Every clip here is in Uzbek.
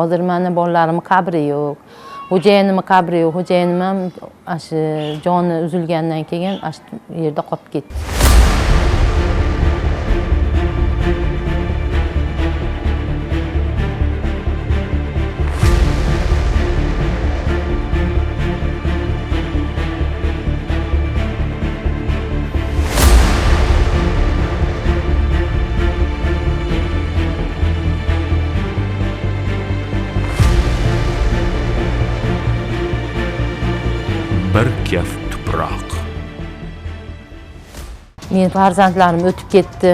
hozir mani bolalarimni qabri yo'q. Xo'jayinimni qabri yo'q. Xo'jayinim ham shu joni uzilgandan keyin shu yerda qolib ketdi. Farzandlarim o'tib ketdi.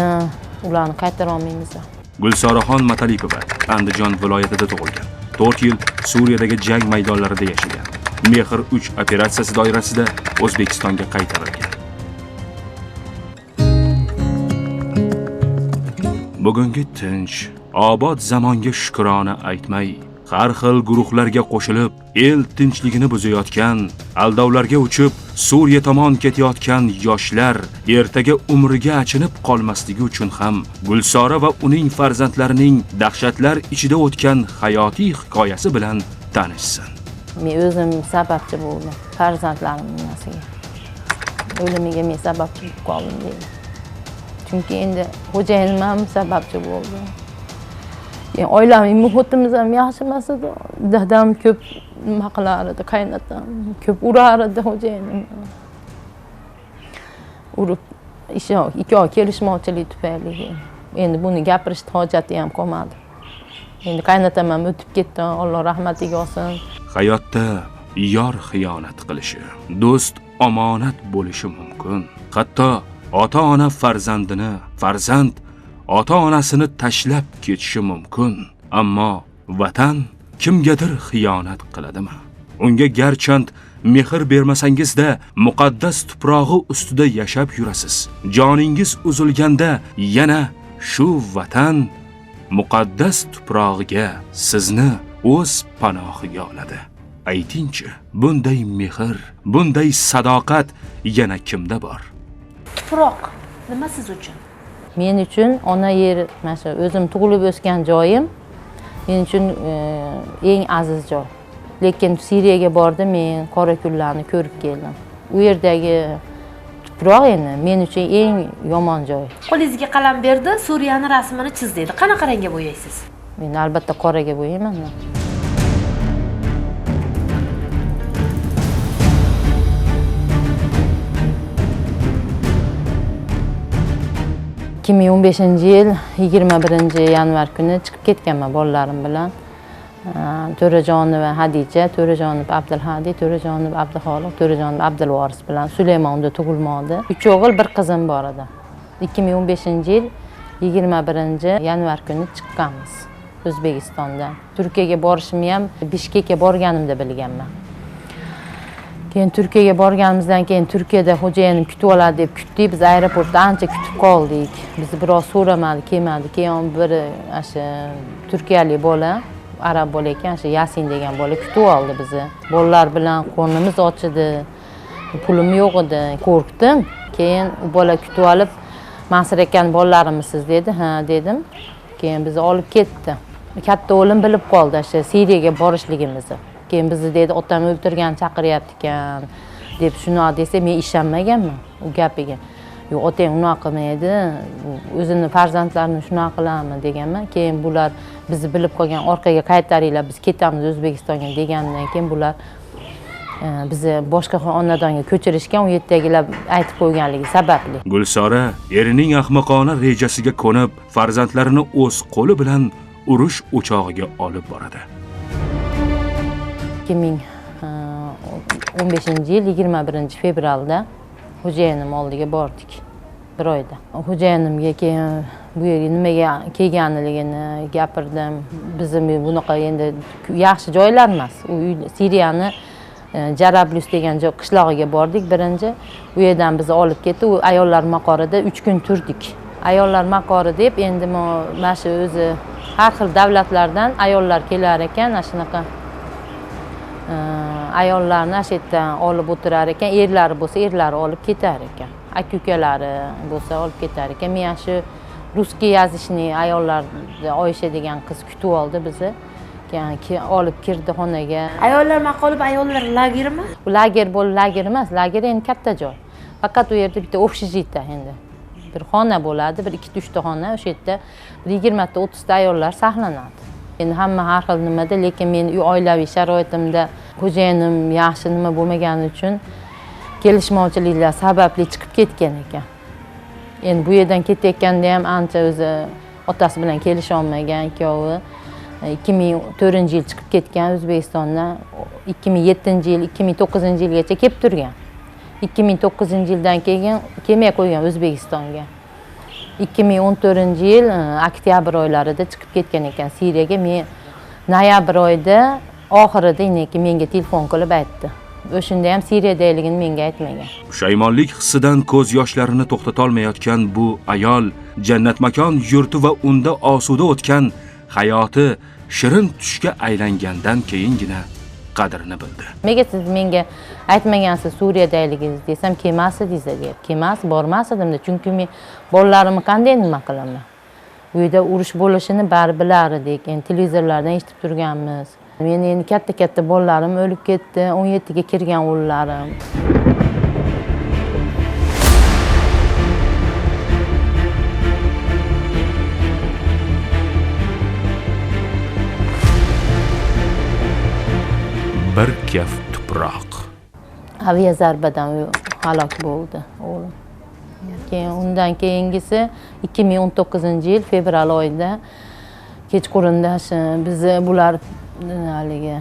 Ularni qaytara olmaymiz gulsoraxon matalipova andijon viloyatida tug'ilgan. To'rt yil suriyadagi jang maydonlarida yashagan. Mehr uch operatsiyasi doirasida o'zbekistonga qaytarilgan. Bugungi tinch obod zamonga shukrona aytmay har xil guruhlarga qo'shilib el tinchligini buzayotgan aldovlarga uchib suriya tomon ketayotgan yoshlar ertaga umriga achinib qolmasligi uchun ham gulsora va uning farzandlarining dahshatlar ichida o'tgan hayotiy hikoyasi bilan tanishsin. Men o'zim sababchi bo'ldim. Farzandlarimning nasiga. o'limiga men sababchi bo'lib qoldim deydi. Chunki endi xo'jayinim ham sababchi bo'ldi. Yani oilam muhitimiz ham yaxshi emas edi. Dadam ko'p nima qilar edi qaynotam ko'p urar edi xo'jayinimni urib ishi ikkovi kelishmovchilik tufayli. Endi buni gapirishni hojati ham qolmadi. Endi qaynotam ham o'tib ketdi. Alloh rahmatiga olsin. Hayotda yor xiyonat qilishi do'st omonat bo'lishi mumkin. Hatto ota ona farzandini farzand ota onasini tashlab ketishi mumkin. Ammo vatan kimgadir xiyonat qiladimi? Unga garchand mehr bermasangizda muqaddas tuprog'i ustida yashab yurasiz. Joningiz uzilganda yana shu vatan muqaddas tuprog'iga sizni o'z panohiga oladi aytingchi bunday mehr bunday sadoqat yana kimda bor? Tuproq nima siz uchun? Men uchun ona yer mana shu o'zim tug'ilib o'sgan joyim men uchun e, eng aziz joy. Lekin siriyaga bordim men qora kunlarni ko'rib keldim. U yerdagi tuproq endi men uchun eng yomon joy. Qo'lingizga qalam berdi suriyani rasmini chiz dedi. Qanaqa rangga bo'yaysiz men albatta qoraga bo'yayman men. ikki ming o'n beshinchi yil yigirma birinchi yanvar kuni chiqib ketganman bolalarim bilan. To'rajonova hadija to'rajonov abdulhadi to'rajonov abduxoliq to'rajonov abdulvoris bilan sulaymonda tug'ilmoqda uch o'g'il bir qizim bor edi. İkki ming o'n beshinchi yil yigirma birinchi yanvar kuni chiqqanmiz o'zbekistondan. Turkiyaga borishimni ham bishkekka borganimda bilganman keyin turkiyaga borganimizdan keyin turkiyada xo'jayinim kutib oladi deb kutdik biz aeroportda ancha kutib qoldik. Bizni biroz so'ramadi kelmadi keyin bir shu turkiyalik bola arab bola ekan o'sha yasin degan bola kutib oldi bizni bolalar bilan qornimiz ochidi pulim yo'q edi. Qo'rqdim keyin u bola kutib olib mansur akani dedi. Ha dedim. Keyin bizni olib ketdi. Katta o'g'lim bilib qoldi o'sha siriyaga borishligimizni keyin bizni dedi otam o'ltirgan chaqiryapti ekan deb shunaqa desa men ishonmaganman u gapiga. Yo'q otang unaqa qilmaydi o'zini farzandlarini shunaqa qiladimi deganman. Keyin bular bizni bilib qolgan orqaga qaytaringlar biz ketamiz o'zbekistonga degandan keyin bular e, bizni boshqa xonadonga ko'chirishgan u yerdagilar aytib qo'yganligi sababli. Gulsora erining ahmoqona rejasiga ko'nib farzandlarini o'z qo'li bilan urush o'chog'iga olib boradi. Ikki ming o'n beshinchi yil yigirma birinchi fevralda xo'jayinim oldiga bordik bir oyda. Xo'jayinimga keyin bu yerga nimaga kelganligini gapirdim. Bizni bunaqa endi yaxshi joylar emas. U siriyani e, jarablus degan joy qishlog'iga bordik birinchi. U yerdan bizni olib ketdi. U ayollar maqorida uch kun turdik. Ayollar maqori deb endi mana shu o'zi har xil davlatlardan ayollar kelar ekan. Ana shunaqa ayollarni ana shu yerdan olib o'tirar ekan erlari bo'lsa erlari olib ketar ekan. Aka ukalari bo'lsa olib ketar ekan. Men ana shu русский язычный ayollar oyisha degan qiz kutib oldi bizni olib kirdi xonaga. Ayollar maqolib ayollar lagermi lager bo'lib lager emas lager endi katta joy. Faqat u yerda bitta общежитие endi. Bir xona bo'ladi bir ikkita uchta xona o'sha yerda bir yigirmata o'ttizta ayollar saqlanadi endi hamma har xil nimada lekin meni uy oilaviy sharoitimda xo'jayinim yaxshi nima bo'lmagani uchun kelishmovchiliklar sababli chiqib ketgan ekan. Endi bu yerdan ketayotganda ham ancha o'zi otasi bilan kelisholmagan ikkovi ikki ming to'rtinchi yil chiqib ketgan o'zbekistondan ikki ming yettinchi yil ikki ming to'qqizinchi yilgacha kelib turgan. ikki ming to'qqizinchi yildan keyin kelmay qo'ygan o'zbekistonga ikki ming o'n to'rtinchi yil e, oktyabr oylarida chiqib ketgan ekan siriyaga. Men noyabr oyida oxirida inneki menga telefon qilib aytdi. O'shanda ham siriyadaligini menga aytmagan. Pushaymonlik hissidan ko'z yoshlarini to'xtatolmayotgan bu ayol jannatmakon yurti va unda osuda o'tgan hayoti shirin tushga aylangandan keyingina qadrini bildi. Nega siz menga aytmagansiz suriyadaligingiz desam kelmas edingiz deyapti kelmas bormas edimda. Chunki men bolalarimni qanday nima qilaman? U yerda urush bo'lishini bari bilar edik endi televizorlardan eshitib turganmiz. Meni endi katta katta bolalarim o'lib ketdi. o'n yettiga kirgan o'g'illarim bir kaf tuproq aviazarbadan u halok bo'ldi o'g'lim keyin undan keyingisi ikki ming o'n to'qqizinchi yil fevral oyida kechqurunda bizni bular haligi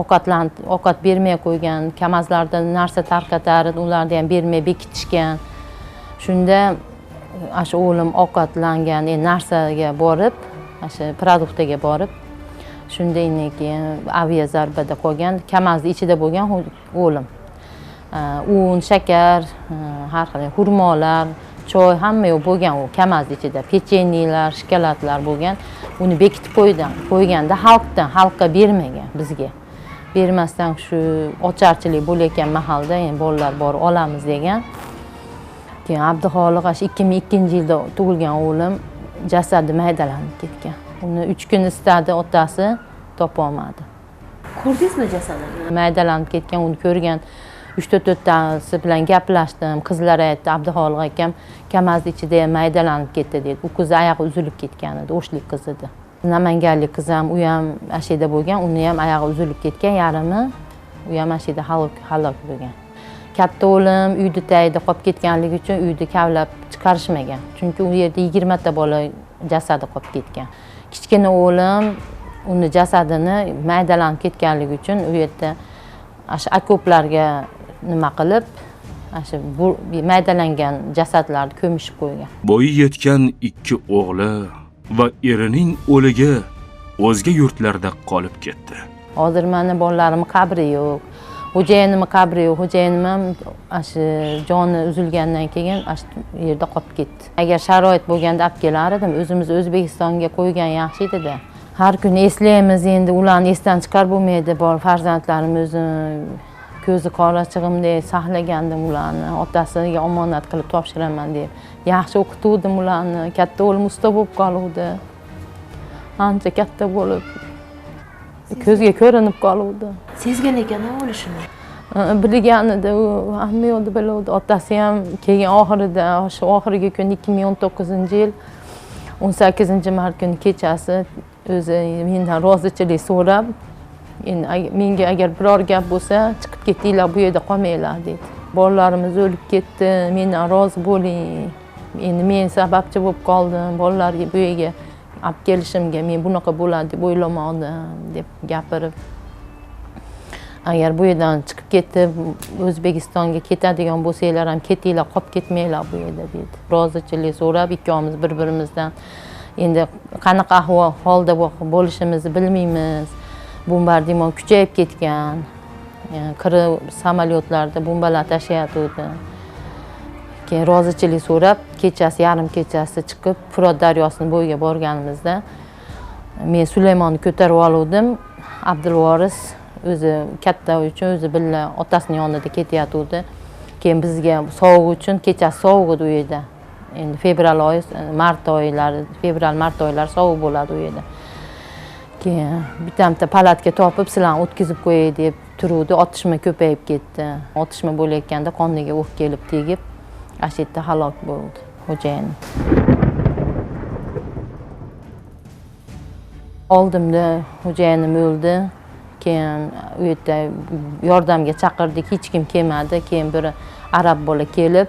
ovqatlan ovqat bermay qo'ygan kamazlarda narsa tarqatar ularni ham bermay bekitishgan shunda ana shu o'g'lim ovqatlangan e, narsaga borib ana shu produktga borib shundan keyin avia zarbada qolgan kamazni ichida bo'lgan o'lim. Un shakar e, har xil xurmolar choy hamma yoq bo'lgan u kamazni ichida. Pechenyelar shokoladlar bo'lgan uni bekitib qo'ygan qo'yganda xalqdan xalqqa bermagan bizga. Bermasdan shu ocharchilik bo'layotgan mahalda endi bolalar borib olamiz degan. Keyin abduxoliq ana shu ikki ming ikkinchi yilda tug'ilgan o'g'lim jasadi maydalanib ketgan. Uni uch kun istadi otasi topolmadi ko'rdingizmi jasadini maydalanib ketgan uni ko'rgan. Uchta to'rttasi bilan gaplashdim. Qizlar aytdi abduxoliq akam kamazni ichida maydalanib ketdi dedi. U qizni oyog'i uzilib ketgan edi o'shlik qiz edi. Namanganlik qiz ham u ham ana shu yerda bo'lgan uni ham oyog'i uzilib ketgan yarimi? U ham ana shu yerda halok halok bo'lgan. Katta o'g'lim uyni tagida qolib ketganligi uchun uyni kavlab chiqarishmagan. Chunki u yerda yigirmata bola jasadi qolib ketgan kichkina o'g'lim uni jasadini maydalanib ketganligi uchun u yerda shu okoplarga nima qilib shu bu- maydalangan jasadlarni ko'mishib qo'ygan. Bo'yi yetgan ikki o'g'li va erining o'ligi o'zga yurtlarda qolib ketdi. Hozir mani bolalarimni qabri yo'q xo'jayinimni qabri yo'q xo'jayinim ham shu joni uzilgandan keyin shu yerda qolib ketdi. Agar sharoit bo'lganda olib kelar edim o'zimiz o'zbekistonga qo'ygan yaxshi edida har kuni eslaymiz endi ularni esdan chiqarib bo'lmaydi bor farzandlarim o'zim ko'zi qorachig'imdek saqlagandim ularni otasiga omonat qilib topshiraman deb. Yaxshi o'qituvdim ularni katta o'g'lim usta bo'lib qoluvdi. Ancha katta bo'lib ko'zga ko'rinib qoluvdi. Sezgan ekan o'lishini bilganida u hamma yoqda biluvdi. Otasi ham keyin oxirida shu oxirgi kun ikki ming o'n to'qqizinchi yil o'n sakkizinchi mart kuni kechasi o'zi mendan rozichilik so'rab endi menga agar biror gap bo'lsa chiqib ketinglar bu yerda qolmanglar dedi. Bolalarimiz o'lib ketdi mendan rozi bo'ling. Endi men sababchi bo'lib qoldim bolalarga bu yerga olib kelishimga men bunaqa bo'ladi deb o'ylamadim deb gapirib agar bu yerdan chiqib ketib o'zbekistonga ketadigan bo'lsanglar ham ketinglar qolib ketmanglar bu yerda dedi. Rozichilik so'rab ikkovimiz bir birimizdan endi qanaqa ahvol holda bo'lishimizni bilmaymiz. Bombardimon kuchayib ketgan e, Yani qirib samolyotlarda bombalar tashlayotgandi keyin rozichilik so'rab kechasi yarim kechasi chiqib furot daryosini bo'yiga borganimizda men sulaymonni ko'tarib oluvdim. Abdulvoris o'zi katta uchun o'zi birga otasini yonida ketayotgandi keyin bizga sovuq uchun kechasi sovuq edi u yerda. Endi fevral oyi mart oylari fevral mart oylari sovuq bo'ladi u yerda. Keyin bittamta palatka topib sizlarni o'tkazib qo'yay deb turuvdi. Otishma ko'payib ketdi. Otishma bo'layotganda qoniga o'q kelib tegib shu yerda halok bo'ldi xo'jayinim oldimda xo'jayinim o'ldi keyin u yerda yordamga chaqirdik hech kim kelmadi keyin bir arab bola kelib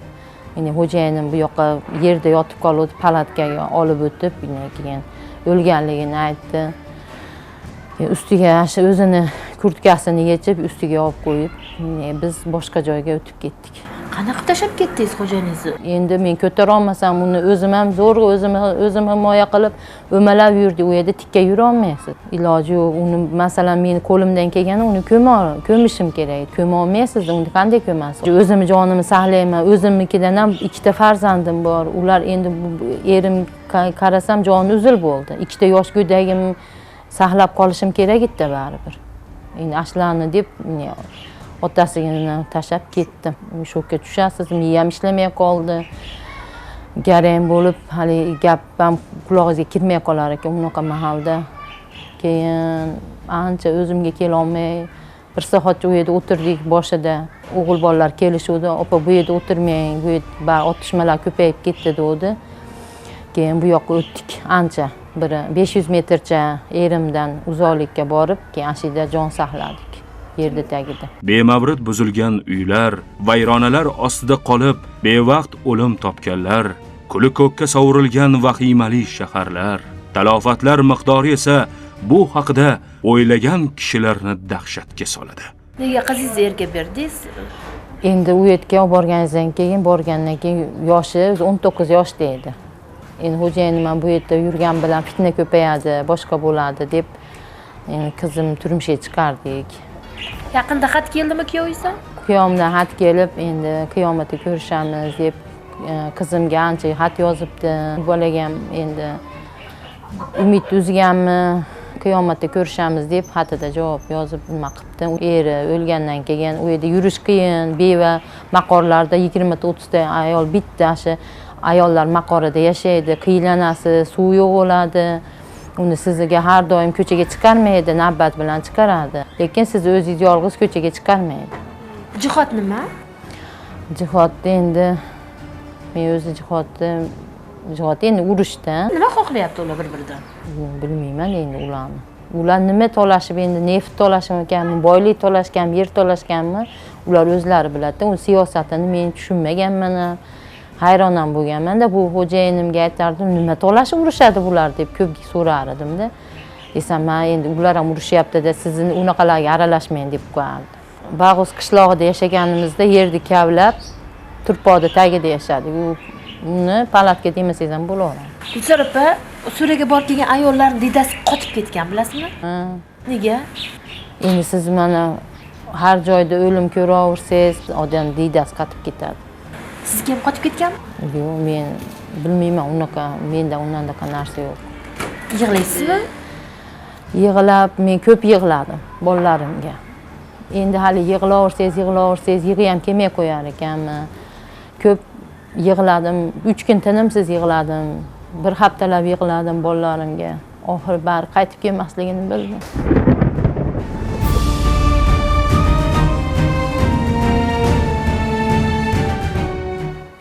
ya'ni xo'jayinim bu yoqqa yerda yotib qoluvdi palatkaga olib o'tib keyin o'lganligini aytdi ustiga shu o'zini kurtkasini yechib ustiga olib qo'yib e, biz boshqa joyga o'tib ketdik qanaqa tashlab ketdingiz xo'jayiningizni endi men ko'tarolmasam uni o'zim ham zo'rg'a o'zim o'zim himoya qilib o'malab yurdik u yerda tikka yurolmaysiz. İloji yo'q. Uni masalan meni qo'limdan kelgani uni ko'ma- ko'mishim kerak. Ko'molmaysiz uni qanday ko'masiz? O'zimni jonimni saqlayman. O'zimnikidan ham ikkita farzandim bor. Ular endi erim qarasam joni uzil bo'ldi. İkkita yosh go'dagim saqlab qolishim kerak edida baribir. Endi ashlarni deb otasigini tashlab ketdim. Shokka tushasiz miyam ishlamay qoldi. Garang bo'lib haligi gap ham qulog'ingizga kirmay qolar ekan unaqa mahalda. Keyin ancha o'zimga kelolmay bir soatcha u yerda o'tirdik boshida. O'g'il bolalar kelishuvdi opa bu yerda o'tirmang bu yerda baribir otishmalar ko'payib ketdi degandi keyin bu yoqqa o'tdik ancha bir besh yuz metrcha erimdan uzoqlikka borib keyin ana shu yerda jon saqladik yerda tagida bemavrid buzilgan uylar vayronalar ostida qolib bevaqt o'lim topganlar kuli ko'kka sovurilgan vahimali shaharlar. Talofatlar miqdori esa bu haqida o'ylagan kishilarni dahshatga soladi. Nega qizingizni erga berdingiz? Endi u yerga olib borganingizdan keyin borgandan keyin yoshi o'zi o'n to'qqiz yoshda edi endi xo'jayinim ham bu yerda yurgan bilan fitna ko'payadi boshqa bo'ladi deb qizimni turmushga chiqardik yaqinda xat keldimi kuyovingizdan kuyovimdan xat kelib endi qiyomatda ko'rishamiz deb e, qizimga ancha xat yozibdi. Bolaga ham endi umid uzganmi qiyomatda ko'rishamiz deb xatida javob yozib nima qilibdi eri o'lgandan keyin u yerda yurish qiyin beva maqorlarda yigirmata o'ttizta ayol bitta shu ayollar maqorida yashaydi qiynalasiz suv yo'q bo'ladi. Uni sizga har doim ko'chaga chiqarmaydi navbat bilan chiqaradi. Lekin siz o'zingiz yolg'iz ko'chaga chiqarmaydi. Jihod nima? Jihodda endi men o'zi jihodni jihod endi urushda nima xohlayapti ular bir biridan bilmayman endi ularni. Ular nima talashib endi neft talashmikanmi boylik talashganmi yer talashganmi ular o'zlari biladida u siyosatini men tushunmaganman ham hayron ham bo'lganmanda bu xo'jayinimga aytardim nima talashib urushadi bular? deb ko'p so'rar edimda desam man endi ular ham urushyaptida sizni unaqalarga aralashmang deb qo'yardi. Bag'uz qishlog'ida yashaganimizda yerni kavlab turpoqni tagida yashadik. U uni palatka demasangiz ham bo'laveradi. Gulsar opa so'raga borib kelgan ayollarni diydasi qotib ketgan bilasizmi? Ha. nega? Endi siz mana har joyda o'lim ko'raversangiz odam diydasi qatib ketadi sizga ham qotib ketganmi yo'q men bilmayman unaqa menda unaqa narsa yo'q. Yig'laysizmi? Yig'lab men ko'p yig'ladim bolalarimga. Endi hali yig'laversangiz yig'laversangiz yig'i ham kelmay qo'yar ekanmi ko'p yig'ladim uch kun tinimsiz yig'ladim bir haftalab yig'ladim bolalarimga. Oxiri bari qaytib kelmasligini bildim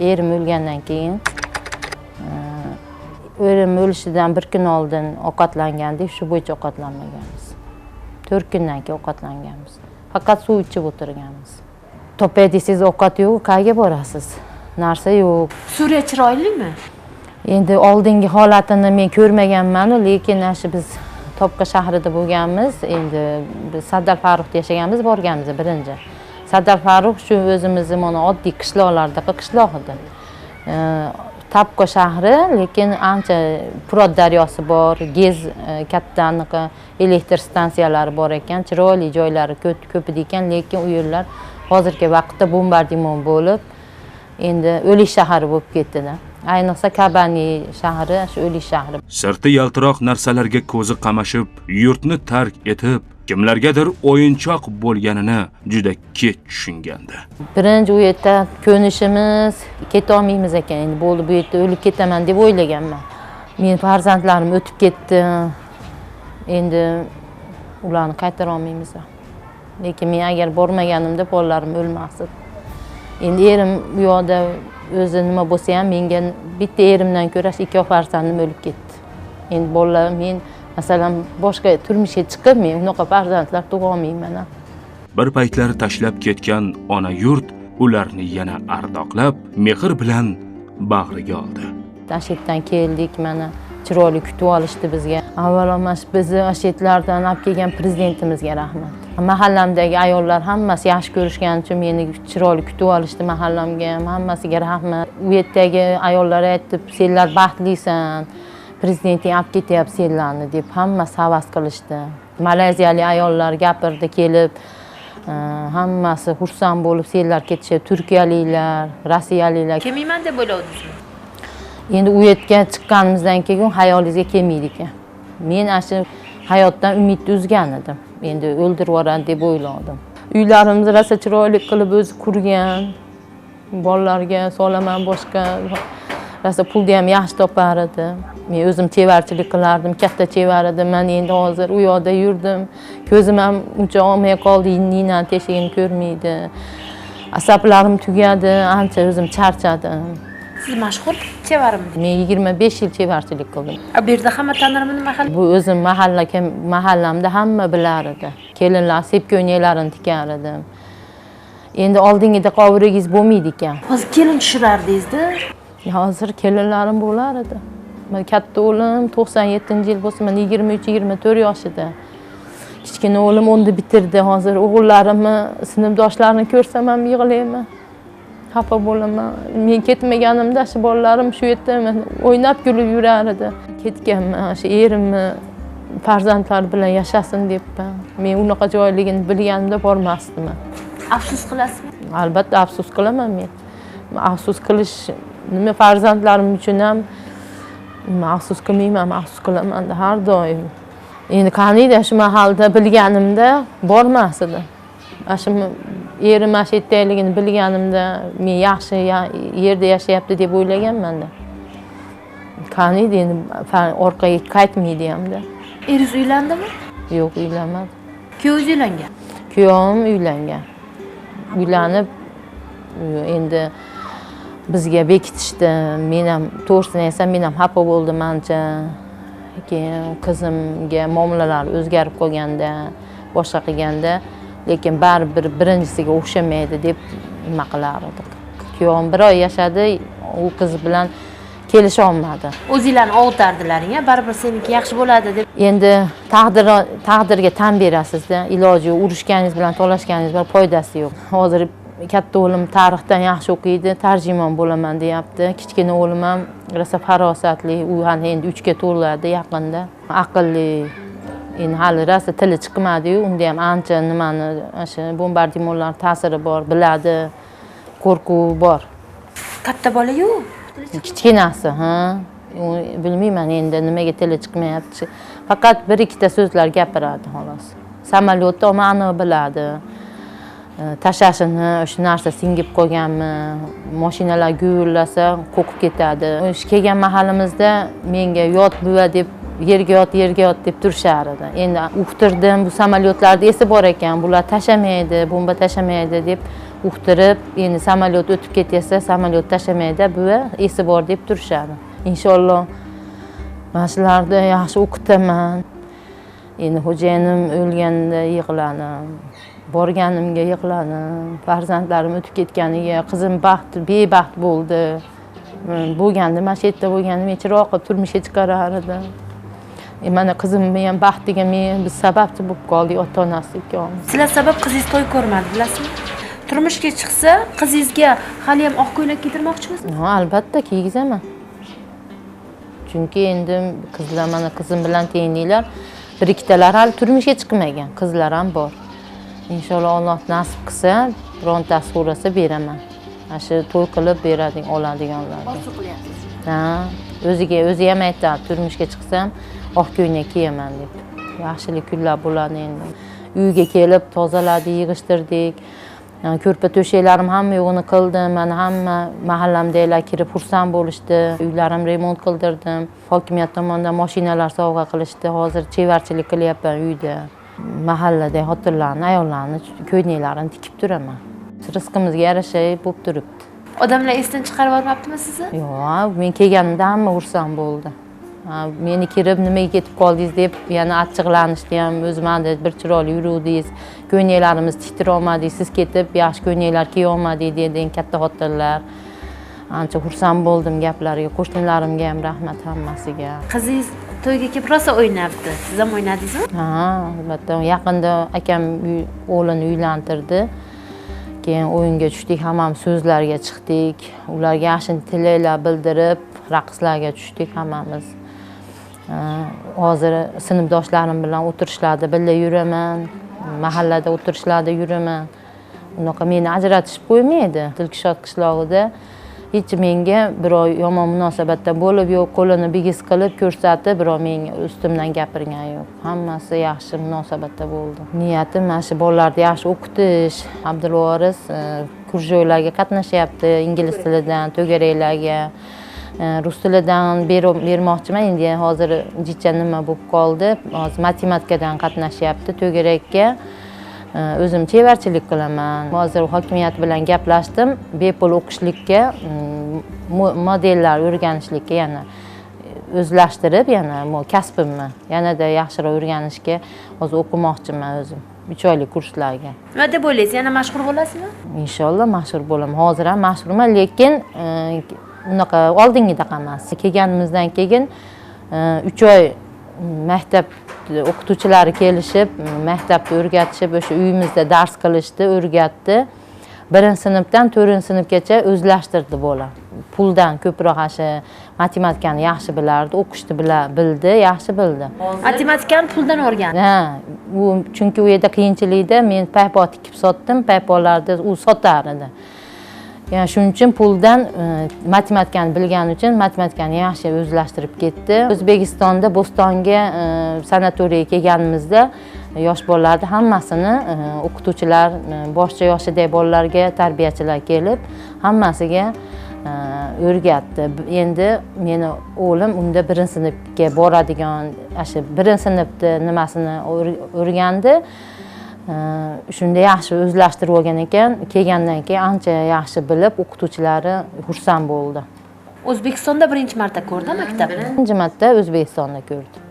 erim o'lgandan keyin erim o'lishidan bir kun oldin ovqatlangandik shu bo'yicha ovqatlanmaganmiz to'rt kundan keyin ovqatlanganmiz faqat suv ichib o'tirganmiz topay desangiz ovqat yo'q qayerga borasiz narsa yo'q suriya chiroylimi endi oldingi holatini men ko'rmaganmanu lekin ana shu biz topqa shahrida bo'lganmiz endi biz saddar farruxda yashaganmiz borganmiz birinchi saddar farrux shu o'zimizni mana oddiy qishloqlardagi qishloq edi E, shahri lekin ancha purot daryosi bor gez e, katta anaqa elektr stansiyalari bor ekan chiroyli joylari ko'p ko'p edi ekan lekin u yerlar hozirgi vaqtda bombardimon bo'lib endi o'lik shahar bo'lib ketdida. Ayniqsa kabani shahri shu o'lik shahri. Sirti yaltiroq narsalarga ko'zi qamashib yurtni tark etib kimlargadir o'yinchoq bo'lganini juda kech tushungandi. Birinchi u yerda ko'nishimiz ketolmaymiz ekan. Endi bo'ldi bu yerda o'lib ketaman deb o'ylaganman. Meni farzandlarim o'tib ketdi. Endi ularni qaytara olmaymiz. Lekin men agar bormaganimda bolalarim o'lmasdi endi erim u yoqda o'zi nima bo'lsa ham menga bitta erimdan ko'ra ikki farzandim o'lib ketdi. Endi bolalar men masalan boshqa turmushga chiqib men unaqa farzandlar tug'olmayman bir paytlar tashlab ketgan ona yurt ularni yana ardoqlab mehr bilan bag'riga oldi. Tashkentdan keldik mana chiroyli kutib olishdi bizga. Avvalo mana shu bizni ashitlardan olib kelgan prezidentimizga rahmat. Mahallamdagi ayollar hammasi yaxshi ko'rishgani uchun meni chiroyli kutib olishdi mahallamga ham hammasiga rahmat. U yerdagi ayollar aytib senlar baxtlisan prezidenting olib ketyapti senlarni deb hammasi havas qilishdi. Malayziyalik ayollar gapirdi kelib e, hammasi xursand bo'lib senlar ketishyapti turkiyaliklar rossiyaliklar. Kelmayman deb o'ylovdingizmi endi u yerga chiqqanimizdan keyin xayolingizga kelmaydi ekan. Men ana shu hayotdan umidni uzgan edim. Endi o'ldirib yuboradi deb o'yladim. Uylarimizni rosa chiroyli qilib o'zi qurgan bolalarga solaman boshqa rosa pulni ham yaxshi topar edi men o'zim chevarchilik qilardim katta chevar edim man endi hozir u yoqda yurdim ko'zim ham uncha olmay qoldi ninani teshigini ko'rmaydi asablarim tugadi ancha o'zim charchadim siz mashhur chevarim men yigirma besh yil chevarchilik qildim bu yerda hamma tanirmi nima qilib bu o'zim mahalla mahallamda hamma bilar edi kelinlar sepka o'ynaklarini tikar edim endi oldingida qovuringiz bo'lmaydi ekan hozir kelin tushirardingizda hozir kelinlarim bo'lar edi mana katta o'g'lim to'qson yettinchi yil bo'lsa mana yigirma uch yigirma to'rt yoshida. Kichkina o'g'lim o'nda bitirdi. Hozir o'g'illarimni sinfdoshlarini ko'rsam ham yig'layman. Xafa bo'laman. Men ketmaganimda shu bolalarim shu yerda o'ynab kulib yurar edi ketganman shu erimni farzandlari bilan yashasin debman. Men unaqa joyligini bilganimda bormasdim afsus qilasizmi? Albatta afsus qilaman men. Afsus qilish nima farzandlarim uchun ham nima afsus qilmayman afsus qilaman har doim endi qaniydi shu mahalda bilganimda bormas edim ana shu erim mana shu yerdayligini bilganimda men yaxshi ya- yerda yashayapti deb o'ylaganmanda qaniydi endi orqaga qaytmaydi hamda eringiz uylandimi yo'q uylanmadi kuyovingiz uylangan kuyovim uylangan uylanib endi bizga bekitishdi men ham to'g'risini aytsam men ham xafa bo'ldim ancha keyin qizimga muomalalari o'zgarib qolganda boshqa qilganda lekin baribir birinchisiga o'xshamaydi deb nima qilar edik kuyovim bir oy yashadi u qiz bilan kelisha olmadi. O'zinglarni ovutardilaring a baribir seniki yaxshi bo'ladi deb. Endi taqdir taqdirga tan berasizda iloji yo'q urushganingiz bilan talashganingiz bilan foydasi yo'q. Hozir katta o'g'lim tarixdan yaxshi o'qiydi tarjimon bo'laman deyapti. Kichkina o'g'lim ham rosa farosatli u hali endi uchga to'ladi yaqinda. Aqlli endi hali rosa tili chiqmadiyu unda ham ancha nimani o'sha bombardimonlar ta'siri bor biladi qo'rquvi bor. Katta bola-yu? Kichkinasi ha? Bilmayman endi nimaga tili chiqmayapti. Faqat bir ikkita so'zlar gapiradi xolos. Samolyotda aniq biladi Э, tashlashini o'sha narsa singib qolganmi mashinalar guvillasa qo'rqib ketadi. O'sha kelgan mahalimizda menga yot buva deb yerga yot yerga yot deb turishar edi endi uqtirdim bu samolyotlarni esi bor ekan bular tashlamaydi bomba tashlamaydi deb uqtirib endi samolyot o'tib ketsa samolyot tashlamaydi buva esi bor deb turishadi inshaalloh mana shularni yaxshi o'qitaman endi xo'jayinim o'lganda yig'ladim. Borganimga yig'ladim farzandlarim o'tib ketganiga qizim baxt bebaxt bo'ldi. Bo'lganda mana shu yerda bo'lganda men chiroq qilib turmushga chiqarar edim. E, mana qizimni ham baxtiga men biz sababchi bo'lib qoldik ota onasi ikkovimiz. Sizlar sabab qizingiz to'y ko'rmadi bilasizmi? Turmushga chiqsa qizingizga haliyam oq ko'ylak kiydirmoqchimisiz? Ha, albatta kiygizaman. Chunki endi qizlar mana qizim bilan tenglinglar bir ikkitalar hali turmushga chiqmagan qizlar ham bor inshaalloh alloh nasib qilsa birontasi so'rasa beraman. Mana shu to'y qilib beradi oladiganlarga. Orzu qilyapsiz. Ha o'ziga o'zi ham aytadi turmushga chiqsam oq ko'ylak kiyaman deb. Yaxshilik kunlar bo'ladi endi. Uyga kelib tozaladik yig'ishtirdik. Ko'rpa to'shaklarim hamma yo'g'ini qildim mana hamma mahallamdagilar kirib xursand bo'lishdi. Uylarim remont qildirdim. Hokimiyat tomonidan mashinalar sovg'a qilishdi. Hozir chevarchilik qilyapman uyda mahalladagi xotinlarni ayollarni ko'ynaklarini tikib turaman rizqimizga yarasha bo'lib turibdi odamlar esdan chiqarib yubormabdimi sizni yo'q men kelganimda hamma xursand bo'ldi. Meni kirib nimaga ketib qoldingiz deb yana achchiqlanishdi ham o'zimani bir chiroyli yuruvdingiz. Ko'ylaklarimizni tiktira olmadingiz siz ketib yaxshi ko'ylaklar kiya olmadingiz dedi katta xotinlar. Ancha xursand bo'ldim gaplariga qo'shnilarimga ham rahmat hammasiga. Qizingiz to'yga kelib rosa o'ynabdi. Siz ham o'ynadingizmi ha albatta. Yaqinda akam o'g'lini uylantirdi. Keyin o'yinga tushdik hammamiz so'zlarga chiqdik. Ularga yaxshi tilaklar bildirib raqslarga tushdik hammamiz. Hozir sinfdoshlarim bilan o'tirishlarda birga yuraman mahallada o'tirishlarda yuraman. Unaqa meni ajratishib qo'ymaydi. Dilkishod qishlog'ida hech menga birov yomon munosabatda bo'lib yo'q qo'lini bigiz qilib ko'rsatib birov menga ustimdan gapirgani yo'q. Hammasi yaxshi munosabatda bo'ldi. Niyatim mana shu bolalarni yaxshi o'qitish. Abdulvoris e, kurjoylarga qatnashyapti ingliz tilidan to'garaklarga. E, rus tilidan bermoqchiman. Endi hozir jicha nima bo'lib qoldi? Hozir matematikadan qatnashyapti to'garakka. O'zim chevarchilik qilaman. Hozir hokimiyat bilan gaplashdim. Bepul o'qishlikka mm, mo- modellar o'rganishlikka yana o'zlashtirib yana kasbimni yanada yaxshiroq o'rganishga hozir o'qimoqchiman o'zim uch oylik kurslarga. Nima deb o'ylaysiz? Yana mashhur bo'lasizmi? Inshaalloh mashhur bo'laman. Hozir ham mashhurman lekin e, unaqa oldingidaqa emas. Kelganimizdan keyin e, uch oy maktab o'qituvchilari kelishib maktabni o'rgatishib o'sha uyimizda dars qilishdi o'rgatdi. Birinchi sinfdan to'rtinchi sinfgacha o'zlashtirdi bola. Puldan ko'proq shu matematikani yaxshi bilardi o'qishni bildi yaxshi bildi. Matematikani puldan o'rgandi. Ha u chunki u yerda qiyinchilikda men paypoq tikib sotdim paypoqlarni u sotar edi yani shuning uchun puldan e, matematikani bilgani uchun matematikani yaxshi o'zlashtirib ketdi. O'zbekistonda bo'stonga e, sanatoriyga kelganimizda yosh bolalarni hammasini e, o'qituvchilar e, boshqa yoshidagi bolalarga tarbiyachilar kelib hammasiga e, o'rgatdi. Endi meni o'g'lim unda birinchi sinfga boradigan shu birinchi sinfni nimasini o'r- o'rgandi shunda yaxshi o'zlashtirib olgan ekan. Kelgandan keyin ancha yaxshi bilib o'qituvchilari xursand bo'ldi. O'zbekistonda birinchi marta ko'rdi maktabni birinchi marta o'zbekistonda ko'rdi.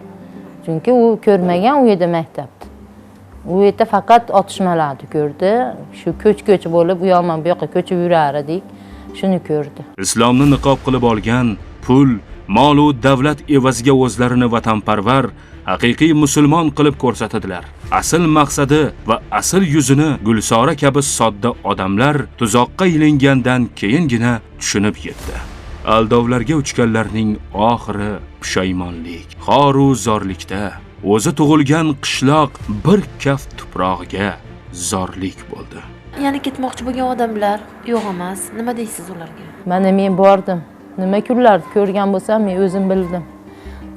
Chunki u ko'rmagan u yerda maktabni u yerda faqat otishmalarni ko'rdi. Shu ko'ch ko'ch bo'lib u yoqdan bu yoqqa ko'chib yurar edik shuni ko'rdi. Islomni niqob qilib olgan pul molu davlat evaziga o'zlarini vatanparvar haqiqiy musulmon qilib ko'rsatadilar. Asl maqsadi va asl yuzini gulsora kabi sodda odamlar tuzoqqa ilingandan keyingina tushunib yetdi. Aldovlarga uchganlarning oxiri pushaymonlik xoru zorlikda o'zi tug'ilgan qishloq bir kaf tuprog'iga zorlik bo'ldi. Yana ketmoqchi bo'lgan odamlar yo'q emas. Nima deysiz ularga? Mana men bordim. Nima kunlarni ko'rgan bo'lsam men o'zim bildim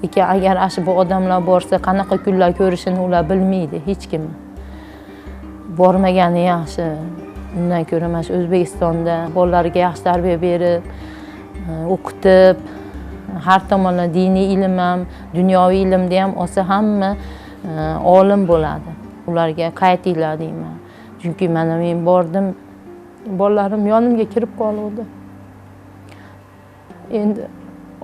lekin agar ana shu bu odamlar borsa qanaqa kunlar ko'rishini ular bilmaydi hech kim. Bormagani yaxshi. Undan ko'ra mana shu o'zbekistonda bolalarga yaxshi tarbiya berib e, o'qitib har tomonlama diniy ilm ham dunyoviy ilmda ham olsa hamma e, olim bo'ladi. Ularga qaytinglar deyman. Chunki mana men bordim bolalarim yonimga kirib qoluvdi. Endi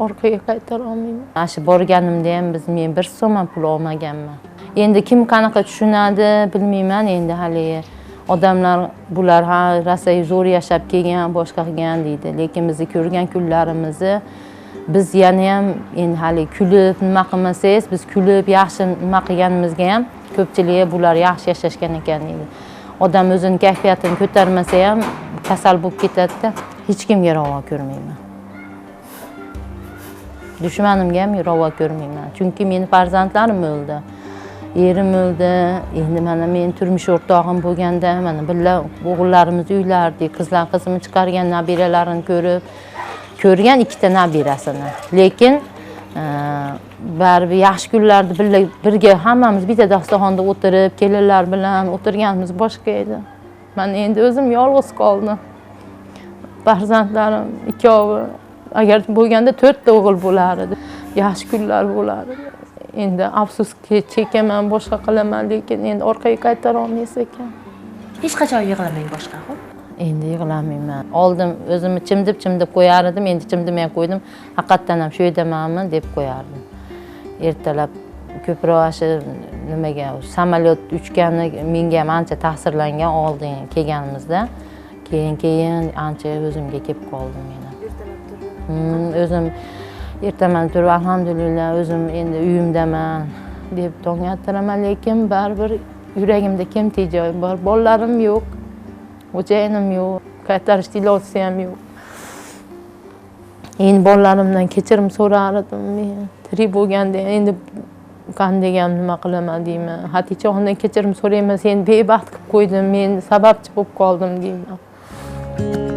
orqaga qaytara olmayman ana shu borganimda biz men bir so'm pul olmaganman endi kim qanaqa tushunadi bilmayman endi haligi odamlar bular ha rosa zo'r yashab kelgan boshqa qilgan deydi. Lekin bizni ko'rgan kunlarimizni biz yana ham endi haligi kulib nima qilmasangiz biz kulib yaxshi nima qilganimizga ham ko'pchiligi bular yaxshi yashashgan ekan deydi. Odam o'zini kayfiyatini ko'tarmasa ham kasal bo'lib ketadida hech kimga ravo ko'rmayman dushmanimga ham ravo ko'rmayman chunki meni farzandlarim o'ldi erim o'ldi endi mana men turmush o'rtog'im bo'lganda mana birga o'g'illarimiz uylardik qizlar qizimni chiqargan nabiralarini ko'rib ko'rgan ikkita nabirasini lekin e, baribir yaxshi kunlarda birga birga hammamiz bitta dasturxonda o'tirib kelinlar bilan o'tirganimiz boshqa edi man endi o'zim yolg'iz qoldim farzandlarim ikkovi agar bo'lganda to'rtta o'g'il bo'lar edi yaxshi kunlar bo'lar edi endi afsuski chekaman boshqa qilaman lekin endi orqaga qaytara olmaysiz ekan hech qachon yig'lamang boshqa ho'p endi yig'lamayman oldin o'zimni chimdib chimdib qo'yar edim endi chimdimay qo'ydim haqiqatdan ham shu yerdamanmi deb qo'yardim ertalab ko'proq shu nimaga samolyot uchgani menga ham ancha ta'sirlangan oldin kelganimizda keyin keyin ancha o'zimga kelib qoldim Hmm, Hmm, o'zim ertaman turib alhamdulillah o'zim endi uyimdaman deb tong attiraman lekin baribir yuragimda kemtik joy bor? Bolalarim yo'q xo'jayinim yo'q qaytarish iloji ham yo'q. Endi bolalarimdan kechirim so'rar edim men tirik bo'lganda endi qanday degan nima qilaman deyman. Hatichaxondan kechirim so'rayman seni bebaxt qilib qo'ydim men sababchi bo'lib qoldim deyman.